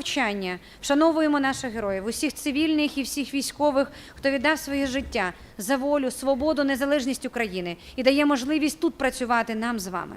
мовчання вшановуємо наших героїв, усіх цивільних і всіх військових, хто віддав своє життя за волю, свободу, незалежність України і дає можливість тут працювати нам з вами.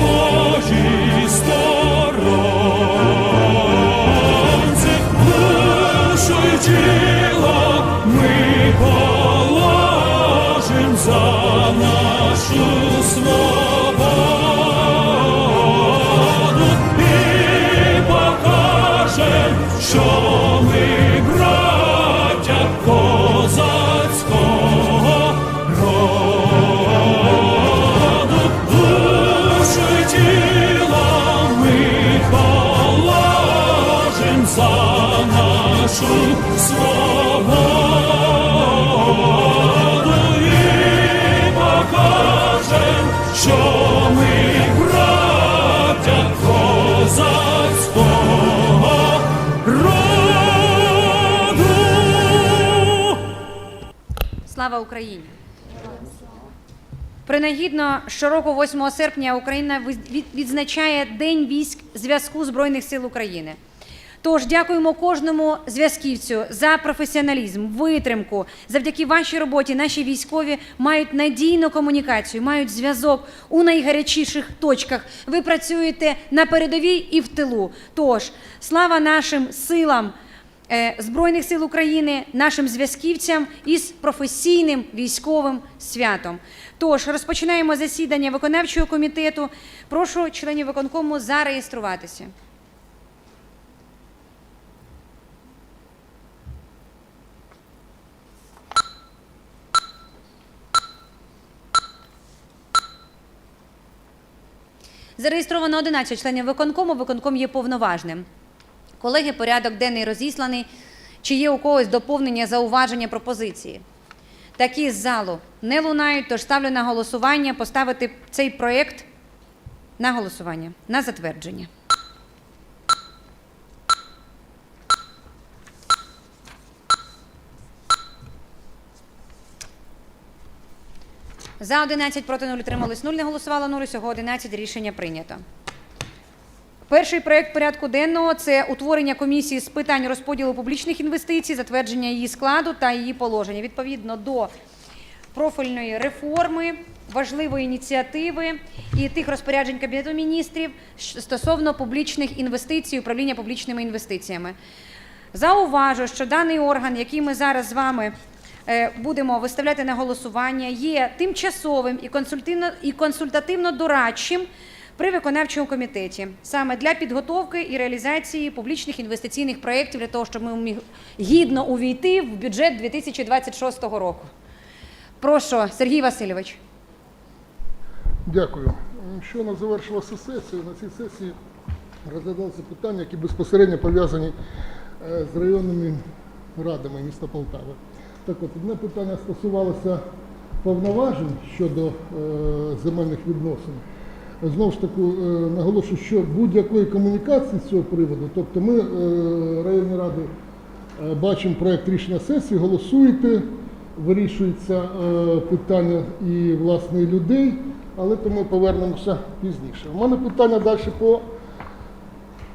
Oh. Нашу свободу що ми браття козацького роду. Слава Україні! Принагідно, щороку, 8 серпня, Україна відзначає День військ зв'язку Збройних сил України. Тож дякуємо кожному зв'язківцю за професіоналізм, витримку. Завдяки вашій роботі наші військові мають надійну комунікацію, мають зв'язок у найгарячіших точках. Ви працюєте на передовій і в тилу. Тож слава нашим силам е, Збройних сил України, нашим зв'язківцям із професійним військовим святом. Тож розпочинаємо засідання виконавчого комітету. Прошу членів виконкому зареєструватися. Зареєстровано 11 членів виконкому. Виконком є повноважним. Колеги, порядок денний розісланий. Чи є у когось доповнення, зауваження, пропозиції? Такі з залу не лунають, тож ставлю на голосування поставити цей проєкт на голосування, на затвердження. За 11 проти 0 утримались 0, не голосувало 0, усього 11 рішення прийнято. Перший проект порядку денного це утворення комісії з питань розподілу публічних інвестицій, затвердження її складу та її положення. Відповідно до профільної реформи, важливої ініціативи і тих розпоряджень Кабінету міністрів стосовно публічних інвестицій, управління публічними інвестиціями. Зауважу, що даний орган, який ми зараз з вами будемо виставляти на голосування, є тимчасовим і консультативно-дорадчим при виконавчому комітеті саме для підготовки і реалізації публічних інвестиційних проєктів для того, щоб ми міг гідно увійти в бюджет 2026 року. Прошу, Сергій Васильович. Дякую. Щойно завершилася сесія. На цій сесії розглядалися питання, які безпосередньо пов'язані е, з районними радами міста Полтави. Так от, одне питання стосувалося повноважень щодо е, земельних відносин. Знову ж таки, е, наголошую, що будь-якої комунікації з цього приводу, тобто ми, е, районні ради, е, бачимо проєкт рішення сесії, голосуєте, вирішується е, питання і власне людей, але то ми повернемося пізніше. У мене питання далі по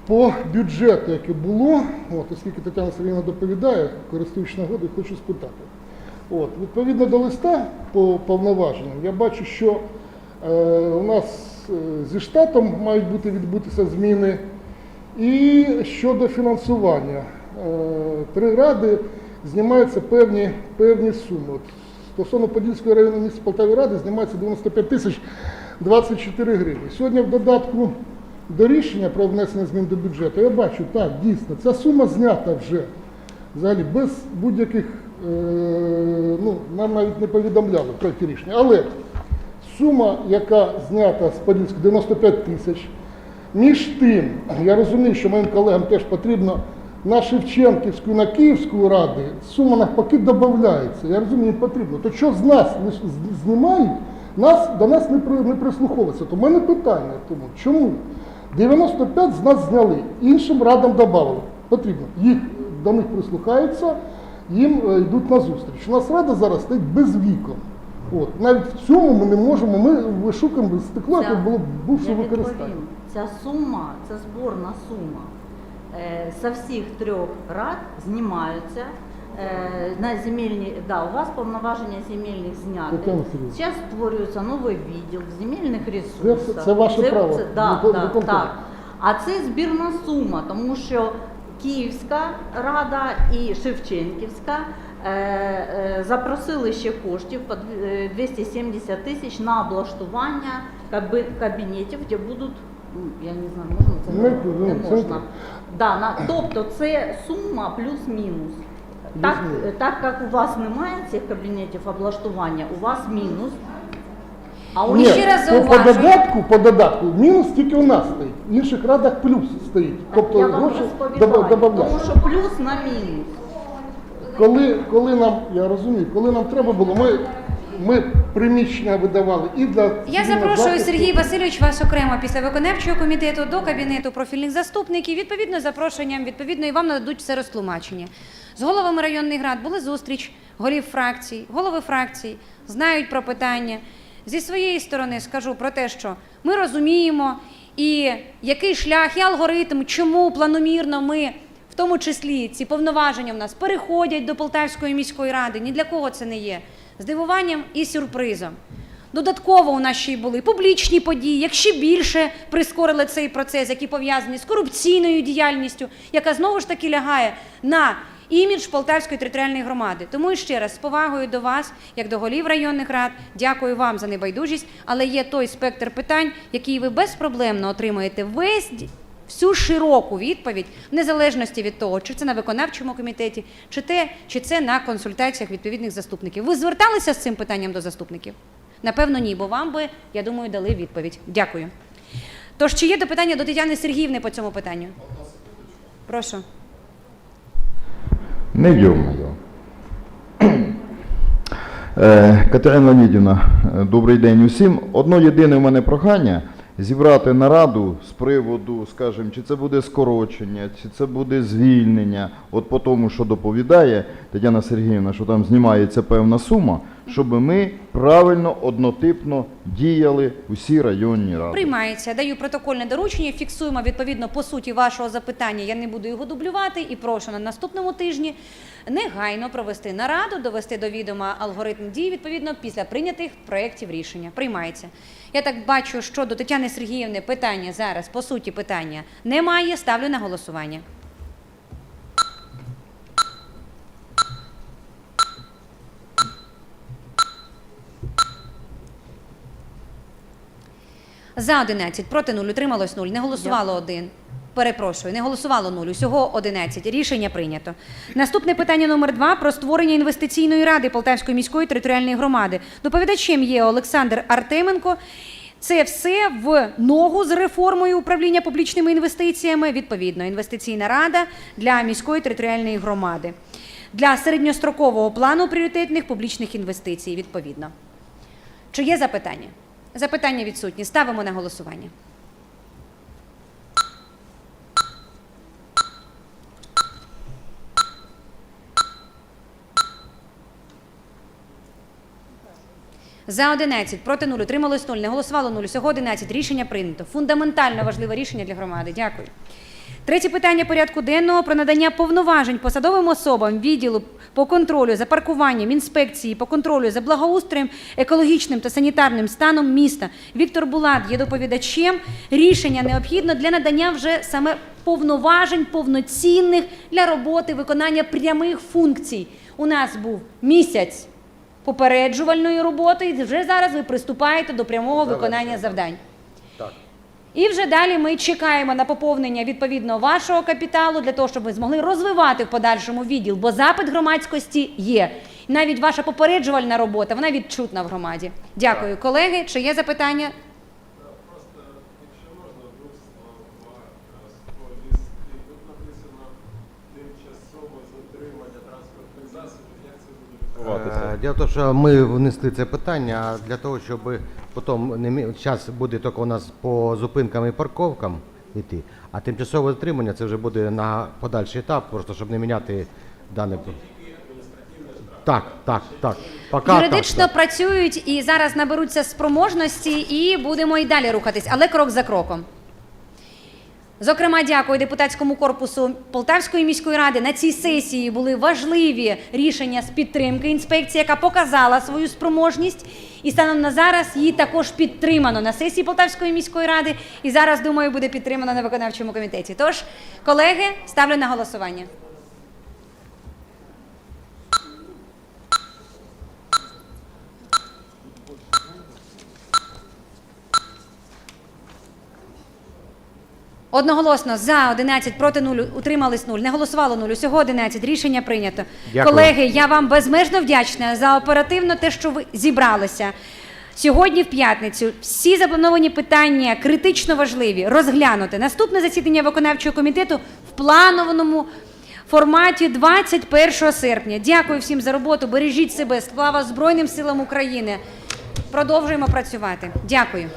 по бюджету, яке було, от, оскільки Тетяна Сергійовна доповідає, користуючись нагодою, хочу спитати. От, відповідно до листа по повноваженням, я бачу, що е, у нас е, зі штатом мають бути відбутися зміни. І щодо фінансування, е, три ради знімаються певні, певні суми. От, стосовно Подільської районної місті Полтаві ради знімається 95 тисяч 24 гривні. Сьогодні в додатку до рішення про внесення змін до бюджету я бачу, так, дійсно, ця сума знята вже взагалі без будь-яких, е, ну, нам навіть не повідомляли про ці рішення. Але сума, яка знята з Подільської 95 тисяч, між тим, я розумію, що моїм колегам теж потрібно на Шевченківську, на Київську ради сума навпаки додається. Я розумію, їм потрібно. То що з нас знімають, нас, до нас не прислуховується. То в мене питання тому, чому? 95 з нас зняли, іншим радам додали. Потрібно. Їх до них прислухаються, їм е, йдуть на зустріч. У нас рада зараз стоїть без вікон. От. Навіть в цьому ми не можемо, ми вишукуємо стекло, яке було бувше використання. Ця сума, це зборна сума. Е, Со всіх трьох рад знімаються на земельні, да, у вас повноваження земельних зняти. Зараз створюється новий відділ земельних ресурсів. Це- це ваше право. да, Викон- да, виконком. так. А це збірна сума, тому що Київська рада і Шевченківська е, е, запросили ще коштів по е, 270 тисяч на облаштування кабінетів, де будуть, ну, я не знаю, можна це Не, ну, не це можна. так. Да, на, тобто це сума плюс-мінус. Так, так як у вас немає цих кабінетів облаштування, у вас мінус. А у Ні, ще раз по, по додатку, по додатку, мінус тільки у нас стоїть. В інших радах плюс стоїть. Тобто я вам гроші розповідаю, тому додають. що плюс на мінус. Коли, коли нам, я розумію, коли нам треба було, ми, ми приміщення видавали і для Я запрошую захисту. Сергій Васильович вас окремо після виконавчого комітету до кабінету профільних заступників. Відповідно запрошенням, відповідно і вам нададуть все розтлумачення. З головами районних рад були зустріч голів фракцій, голови фракцій знають про питання. Зі своєї сторони скажу про те, що ми розуміємо і який шлях і алгоритм, чому планомірно ми. В тому числі ці повноваження в нас переходять до Полтавської міської ради. Ні для кого це не є здивуванням і сюрпризом. Додатково у нас ще й були публічні події, як ще більше прискорили цей процес, які пов'язані з корупційною діяльністю, яка знову ж таки лягає на імідж Полтавської територіальної громади. Тому ще раз з повагою до вас, як до голів районних рад, дякую вам за небайдужість, але є той спектр питань, який ви безпроблемно отримаєте весь всю широку відповідь, в незалежності від того, чи це на виконавчому комітеті, чи те, чи це на консультаціях відповідних заступників. Ви зверталися з цим питанням до заступників? Напевно, ні, бо вам би, я думаю, дали відповідь. Дякую. Тож, чи є допитання до Тетяни Сергіївни по цьому питанню? Прошу. Не дьомаю. Е, Катерина Леонідівна, добрий день усім. Одно єдине в мене прохання зібрати нараду з приводу, скажімо, чи це буде скорочення, чи це буде звільнення, от по тому, що доповідає Тетяна Сергіївна, що там знімається певна сума, щоб ми правильно, однотипно діяли усі районні ради. Приймається. Даю протокольне доручення, фіксуємо відповідно по суті вашого запитання. Я не буду його дублювати і прошу на наступному тижні негайно провести нараду, довести до відома алгоритм дій відповідно після прийнятих проєктів рішення. Приймається. Я так бачу, що до Тетяни Сергіївни питання зараз по суті питання немає. Ставлю на голосування. За 11, проти 0, утрималось 0, не голосувало 1. Перепрошую, не голосувало 0, усього 11. Рішення прийнято. Наступне питання номер 2 про створення інвестиційної ради Полтавської міської територіальної громади. Доповідачем є Олександр Артеменко. Це все в ногу з реформою управління публічними інвестиціями. Відповідно, інвестиційна рада для міської територіальної громади. для середньострокового плану пріоритетних публічних інвестицій відповідно. Чи є запитання? Запитання відсутні. Ставимо на голосування. За 11, проти 0, утрималось 0, не голосувало 0, всього 11. Рішення прийнято. Фундаментально важливе рішення для громади. Дякую. Третє питання порядку денного про надання повноважень посадовим особам відділу по контролю за паркуванням, інспекції, по контролю за благоустроєм, екологічним та санітарним станом міста. Віктор Булат є доповідачем. Рішення необхідно для надання вже саме повноважень повноцінних для роботи виконання прямих функцій. У нас був місяць попереджувальної роботи, і вже зараз ви приступаєте до прямого виконання завдань. І вже далі ми чекаємо на поповнення відповідно вашого капіталу для того, щоб ви змогли розвивати в подальшому відділ, бо запит громадськості є. Навіть ваша попереджувальна робота вона відчутна в громаді. Дякую, колеги. Чи є запитання? Е, Діло в тому, що ми внесли це питання для того, щоб потім не мі... зараз буде тільки у нас по зупинкам і парковкам йти, а тимчасове затримання це вже буде на подальший етап, просто щоб не міняти дане. Так, так, так. Пока Юридично так, так. працюють і зараз наберуться спроможності, і будемо і далі рухатись, але крок за кроком. Зокрема, дякую депутатському корпусу Полтавської міської ради. На цій сесії були важливі рішення з підтримки інспекції, яка показала свою спроможність. І станом на зараз її також підтримано на сесії Полтавської міської ради. І зараз, думаю, буде підтримано на виконавчому комітеті. Тож, колеги, ставлю на голосування. Одноголосно за 11, проти 0, утримались 0, не голосувало 0, усього 11. Рішення прийнято. Дякую. Колеги, я вам безмежно вдячна за оперативно те, що ви зібралися. Сьогодні в п'ятницю всі заплановані питання критично важливі розглянути. Наступне засідання виконавчого комітету в планованому форматі 21 серпня. Дякую всім за роботу. Бережіть себе. Слава Збройним силам України. Продовжуємо працювати. Дякую.